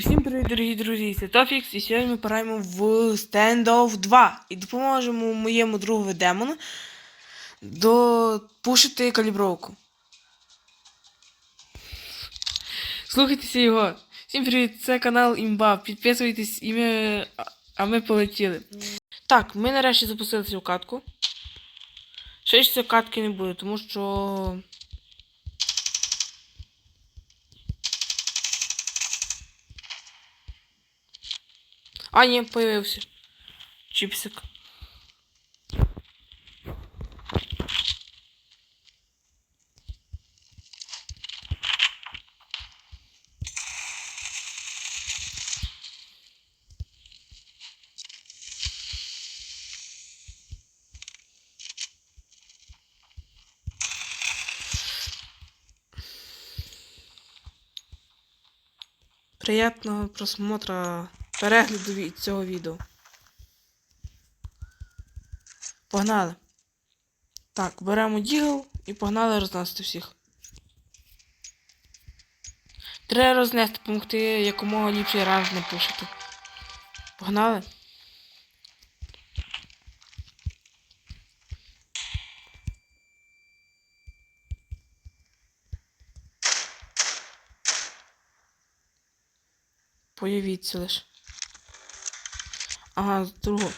Всім привіт, дорогі друзі, це Тофікс, і сьогодні ми пограємо в Standoff 2 і допоможемо моєму другу демону допушити калібровку. Слухайтеся його. Всім привіт, це канал Імба. Підписуйтесь і ми... А ми полетіли. Так, ми нарешті запустилися в катку. Ще ж катки не буде, тому що. А, ні, появився. Чіпсик. Приятного просмотра перегляду від цього відео. Погнали. Так, беремо дігл і погнали рознести всіх. Треба рознести, допомогти якомога ліпший ранг не пушити. Погнали. Появіться лиш. Ага, з другого.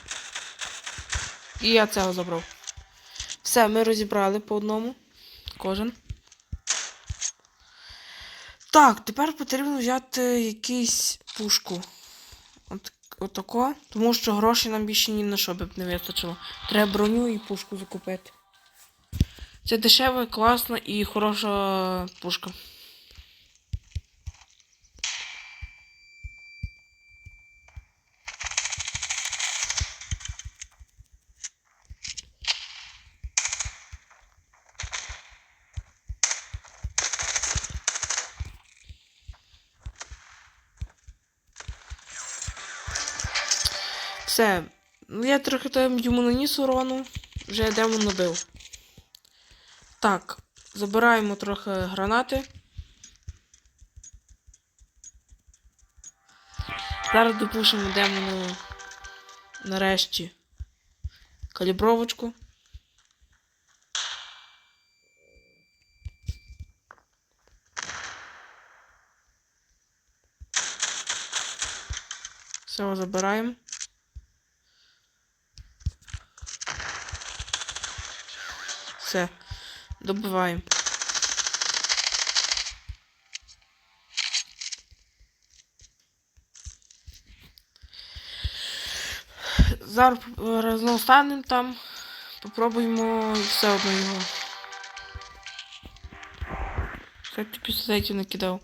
І я цього забрав. Все, ми розібрали по одному. Кожен. Так, тепер потрібно взяти якийсь пушку. От, отако. Тому що грошей нам більше ні на що б не вистачило. Треба броню і пушку закупити. Це дешева, класна і хороша пушка. Все. Ну, Я трохи там йому наніс урону. Вже демон набив. Так, забираємо трохи гранати. Зараз допушимо демону нарешті калібровочку. Все, забираємо. Все. Добиваємо. Зараз е, там. Попробуємо все одно його. Як ти пістолетів накидав?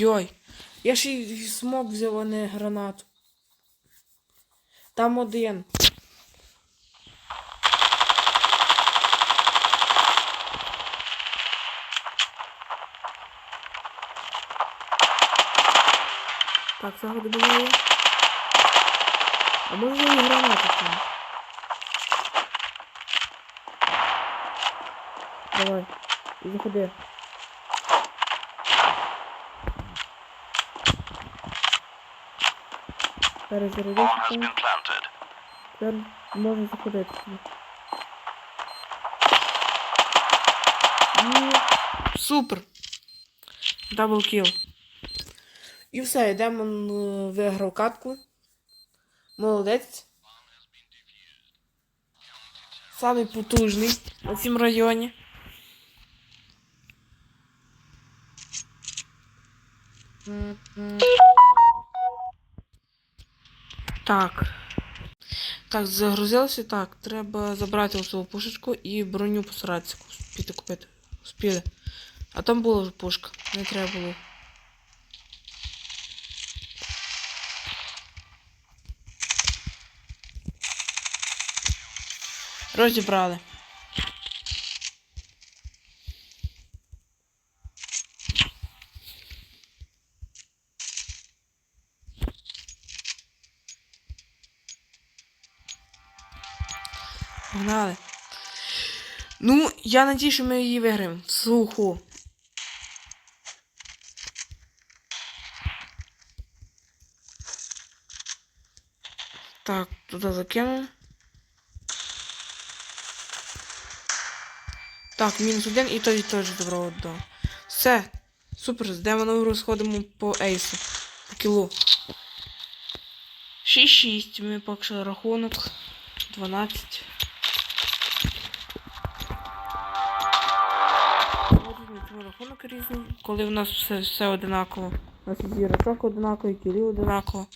Йой. Я ще й смок взяв, а не гранату. Там один. Так, цього добиваю. А може і гранату там? Давай, заходи. Перезарядився Bomb has been planted. Тепер можна заходити. І... Супер! Дабл кіл. І все, демон е, виграв катку. Молодець. Самий потужний на цьому районі. Так. Так, загрузилося. Так, треба забрати цю пушечку і броню постаратися спіти купити. Спіли. А там була вже пушка. Не треба було. Розібрали. Погнали. Ну, я надію, що ми її виграємо. Суху. Так, туди закинув. Так, мінус один і тоді теж добро віддав. Все. Супер, з демоном розходимо по ейсу. По кілу. 6-6. Ми поки рахунок. 12. Коли в нас все, все одинаково. У нас і зірочок одинаковий, кілі одинаково.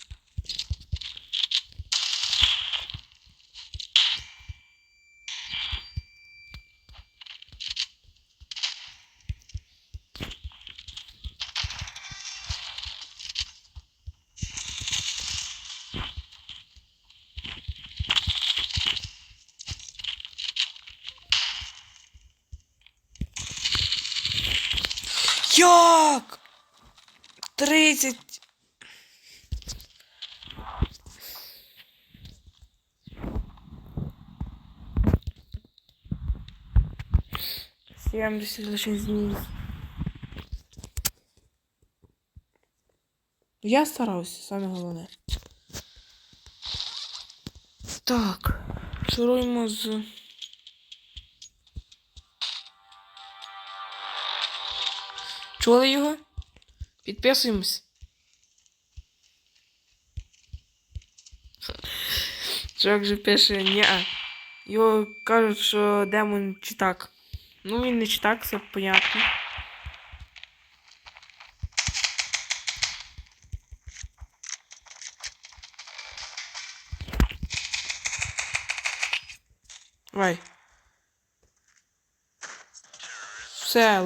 Як? 30. Сімдесят лише зніс. Я старався, саме головне. Так, шуруємо з. Чули його? Підписуємось. Чувак же пише ні. Його кажуть, що демон читак. Ну він не читак, все понятно. Давай. Все,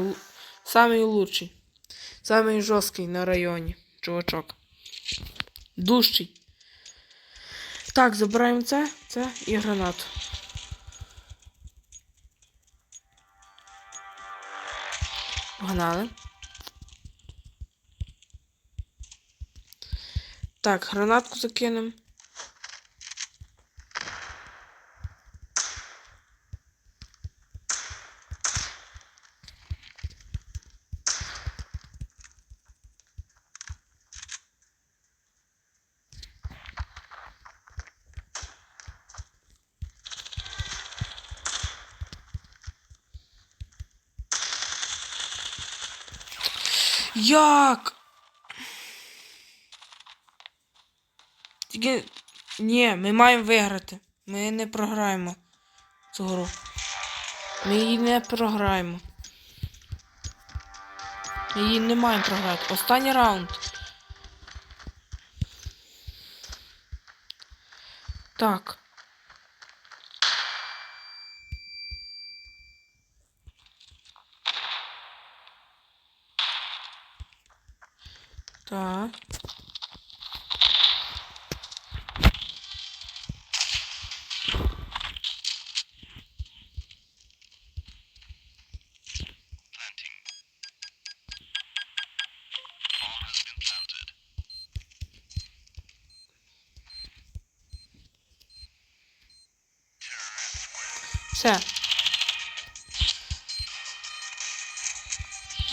самый лучший. Самый жорсткий на районі, чувачок. Дужчий. Так, забираємо це, це і гранату. Погнали. Так, гранатку закинемо. Як? Тільки. Ні, ми маємо виграти. Ми не програємо цю гру. Ми її не програємо. Ми її не маємо програти. Останній раунд. Так. Так. Все.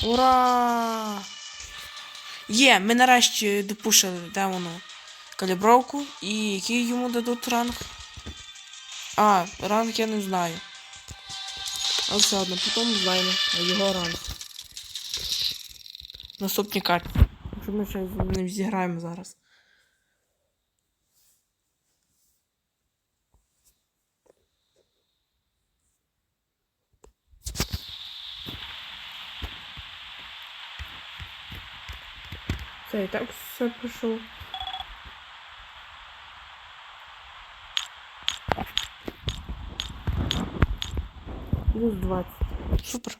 Ура! Є, ми нарешті допушили демону калібровку і який йому дадуть ранг. А, ранг я не знаю. Але все одно, потім знаємо його ранг. Наступні карти. Якщо ми ще ним зіграємо зараз. Все, і так все пройшов. Плюс 20. Супер.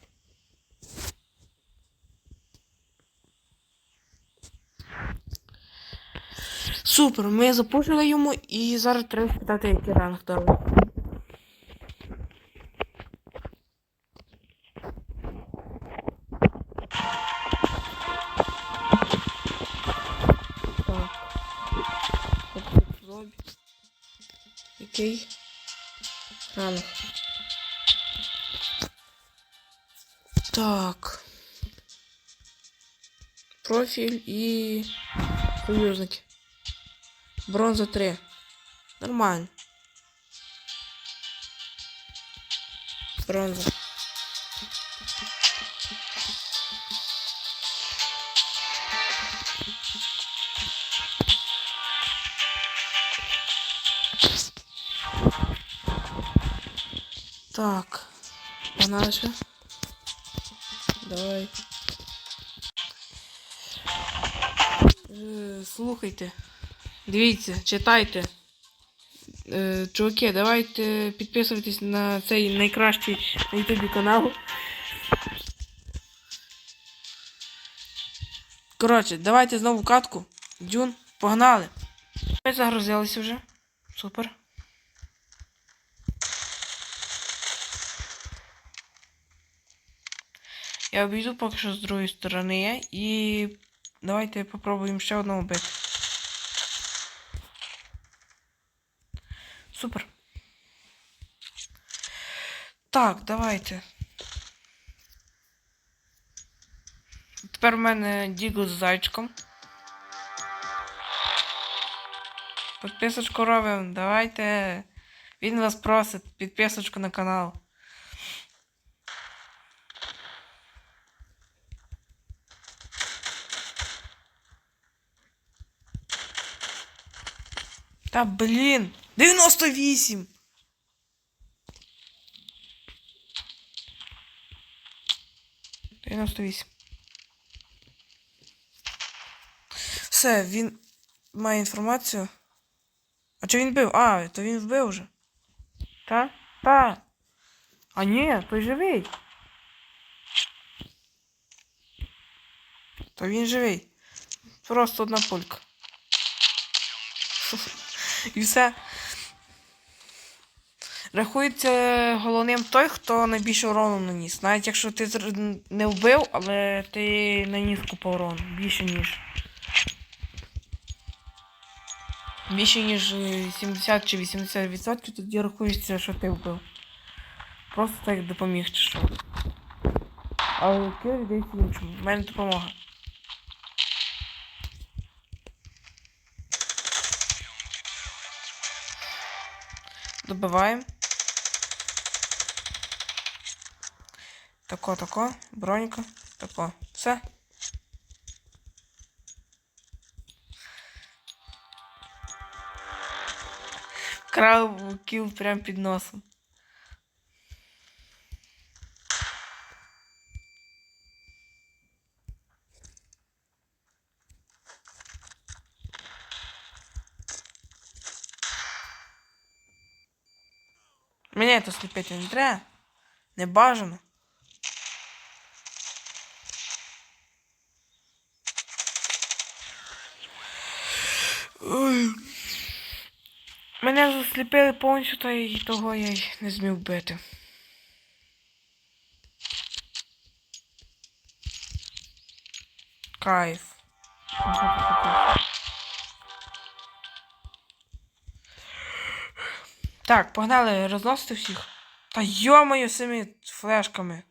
Супер, ми запушили йому і зараз треба спитати, який ранг дали. Так. Профіль і союзники. Бронза 3. Нормально. Бронза. Так. Ще. Давай. Е, Слухайте. Дивіться, читайте. Е, Чуваки, давайте підписуйтесь на цей найкращий на ютубі канал. Коротше, давайте знову катку. Дюн, погнали. Ми загрузилися вже. Супер. Я обійду поки що з другої сторони і давайте попробуємо ще одного бити. Супер. Так, давайте. Тепер в мене Діго з зайчиком. Підписочку робимо, давайте. Він вас просить підписочку на канал. Та блін! 98! Дев'яносто вісім. Все, він має інформацію. А чи він бив? А, то він вбив вже. Та? Та. А ні, той живий. То він живий. Просто одна пулька. І все. Рахується головним той, хто найбільше урону наніс. Навіть якщо ти не вбив, але ти наніс купу урону. Більше ніж. Більше ніж е, 70 чи 80% тоді рахується, що ти вбив. Просто так допоміг чи що. Але кіл йдеться іншому. В мене допомога. Добиваємо. Тако, тако, бронька, тако. Все. Крав кіл прямо під носом. Мене то сліпити не треба. Не бажано. Мене засліпили повністю, та і того я й не зміг бити. Кайф. Так, погнали розносити всіх. Та йомаю з цими флешками.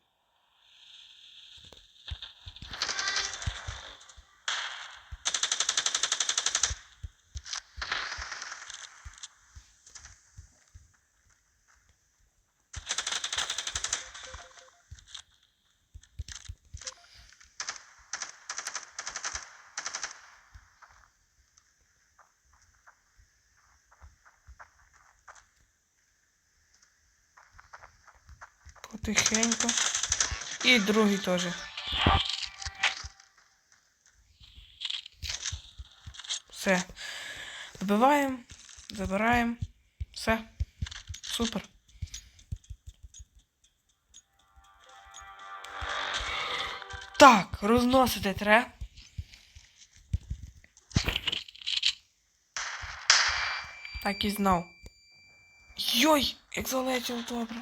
Потихеньку. І другий теж. Все. Добиваємо, забираємо. Все. Супер. Так, розносити треба. Так і знав. Йой, як залетіло добре.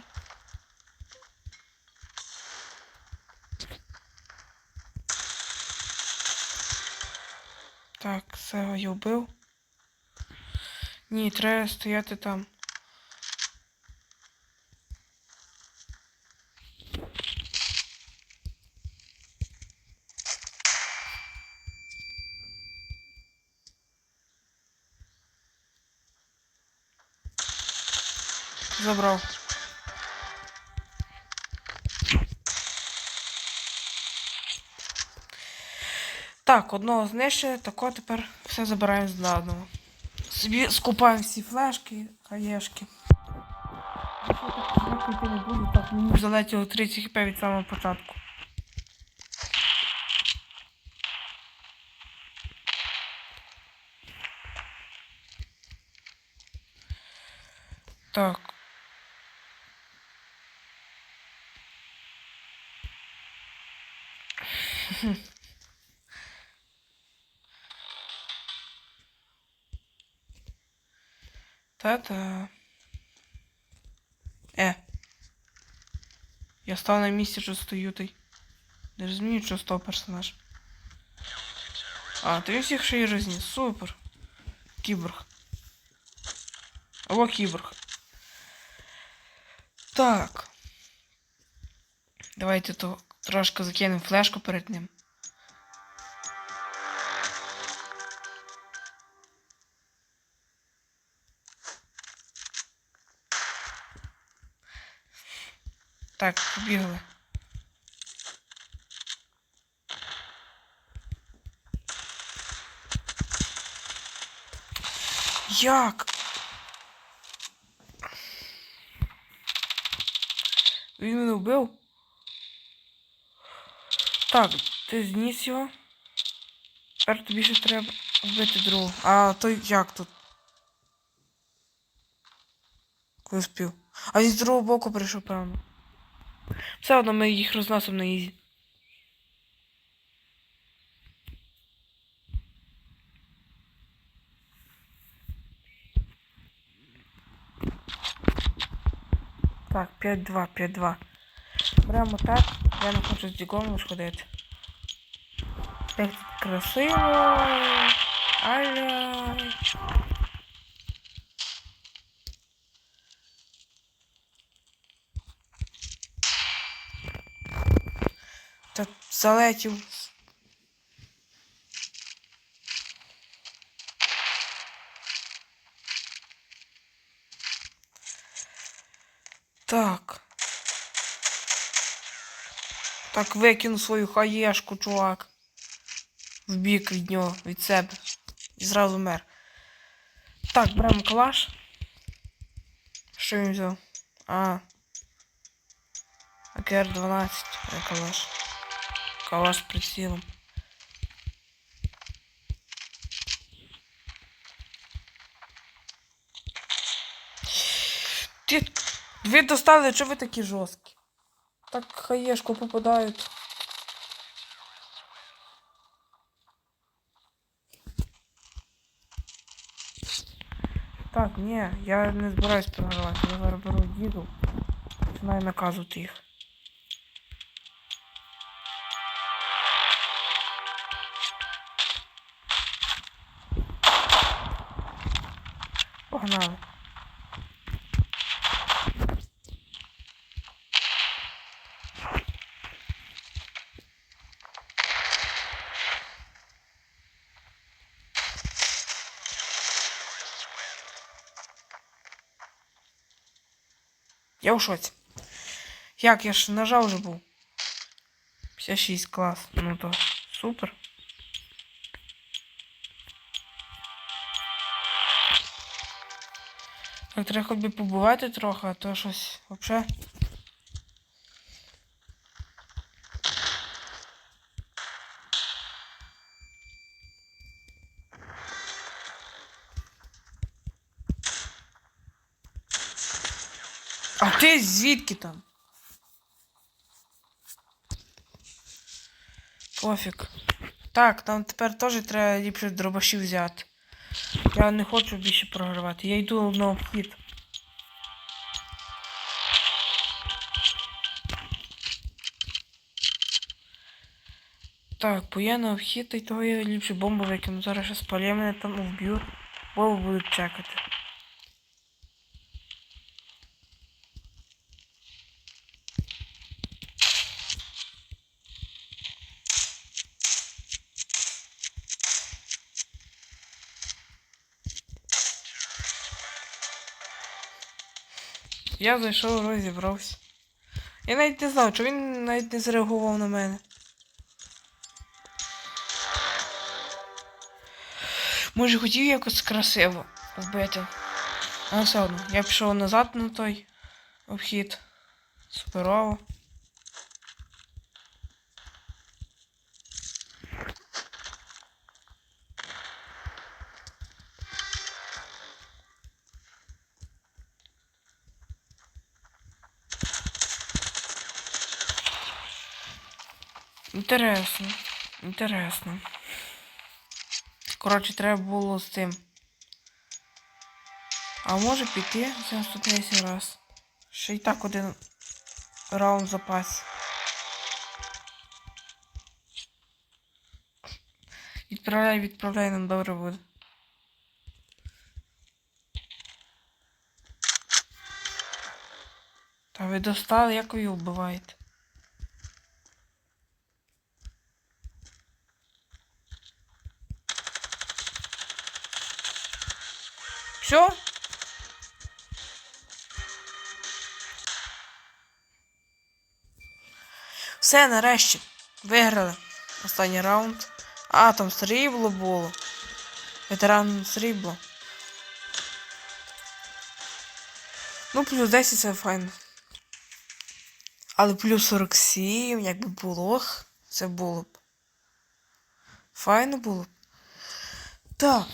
все й убив. Ні, треба стояти там. Забрав. Так, одного знищили, тако тепер все забираємо з ладного. Собі скупаємо всі флешки, хаєшки. Так мені залетіло 30 хп від самого початку. Так. Та-та. Е. Я став на місці, що стою той. Не розумію, що став персонаж. А, ти всіх ще й розніс. Супер. Кіборг. Або кіборг. Так. Давайте то трошки закинемо флешку перед ним. Так, побігли. Як? Він мене вбив? Так, ти зніс його. Тепер тобі ще треба вбити другого. А то як тут? Коли спів. А він з другого боку прийшов, певно. Все одно ми їх розносимо на ізі. Так, 5-2, 5-2. Беремо так, я не хочу з ходити. Як тут красиво. Аля. Та залетів. Так. Так, викину свою хаєшку, чувак. В бік від нього, від себе. І зразу мер. Так, беремо калаш. Що він взяв? А. АКР-12, а калаш. Калаш з прицілом. Ти... Ви достали, чого ви такі жорсткі? Так хаєшку попадають. Так, ні, я не збираюсь програвати. Я зараз беру діду. Починаю наказувати їх. Я в шоці. Як я ж нажав вже був. 56 клас. Ну то супер. Так, треба побувати трохи, а то щось вообще. А ти звідки там? Пофіг. Так, там тепер теж треба ліпше дробашів взяти. Я не хочу більше програвати. Я йду на обхід. Так, бо я на обхід, і того я ліпше бомбу викину. Зараз ще спалє мене там вб'ють. Бо будуть чекати. Я зайшов, розібрався. Я навіть не знав, що він навіть не зреагував на мене. Може хотів якось красиво вбити. Але все одно, я пішов назад на той обхід. Суперово. Інтересно. Інтересно. Коротше, треба було з цим. А може піти за наступний раз. Ще й так один раунд в запасі. Відправляй, відправляй, нам добре буде. Та ви достали, як ви її вбиваєте? Все? Все, нарешті. Виграли. Останній раунд. А, там срібло було. Ветеран срібло. Ну, плюс 10 це файно. Але плюс 47, якби було, це було б. Файно було б. Так.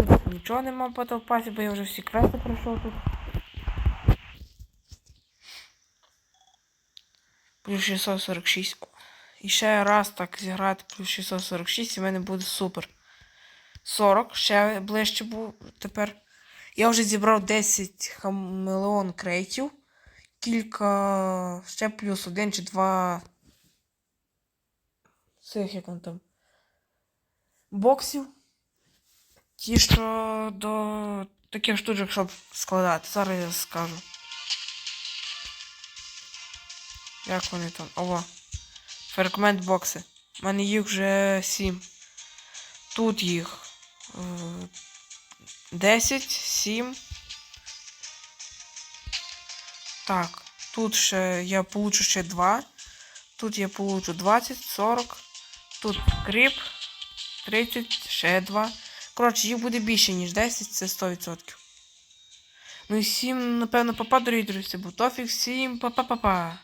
Тут нічого нема по толпасі, бо я вже всі квести пройшов тут. Плюс 646. І ще раз так зіграти плюс 646 і в мене буде супер. 40, ще ближче був тепер. Я вже зібрав 10 хамелеон крейтів. Кілька. Ще плюс один чи два. Цих як там. Боксів. Ті, що до таких штучок, щоб складати. Зараз я скажу. Як вони там? Ова. Фрагмент бокси. У мене їх вже 7. Тут їх. е, 10, 7. Так. Тут ще я получу ще 2. Тут я получу 20, 40. Тут кріп. 30, ще 2. Коротше, їх буде більше, ніж 10, це 100%. Ну і всім, напевно, папа, дорогі друзі, був Тофік, всім па-па-па-па.